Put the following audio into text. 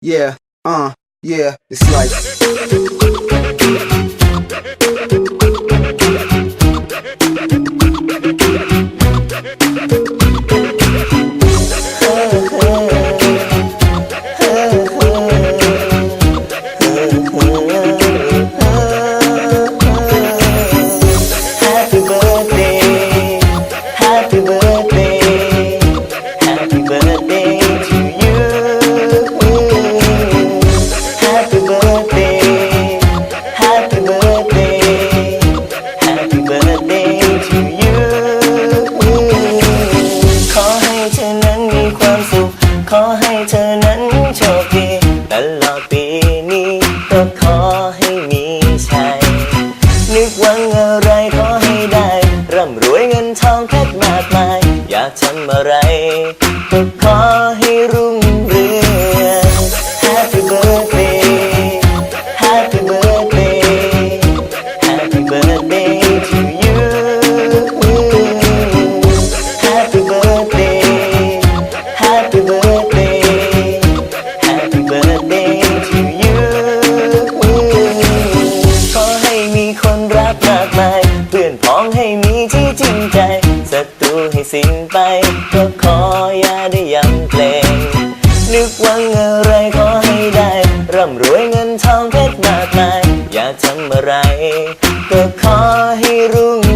Yeah, uh, yeah, it's like. ขอให้เธอนั้นโชคดีตลอดปีนี้ก็ขอให้มีชัยนึกหวังอะไรขอให้ได้ร่ำรวยเงินทองแพชรมากมาย อยากทำอะไรก็ขอให้รู้ สิ้นไป ก็ขออย่าได้ยำเกรงนึกหวังอะไรขอให้ได้ ร่ำรวยเงินทองเพชรมากมาย อยากทำอะไร ก็ขอให้รุ่ง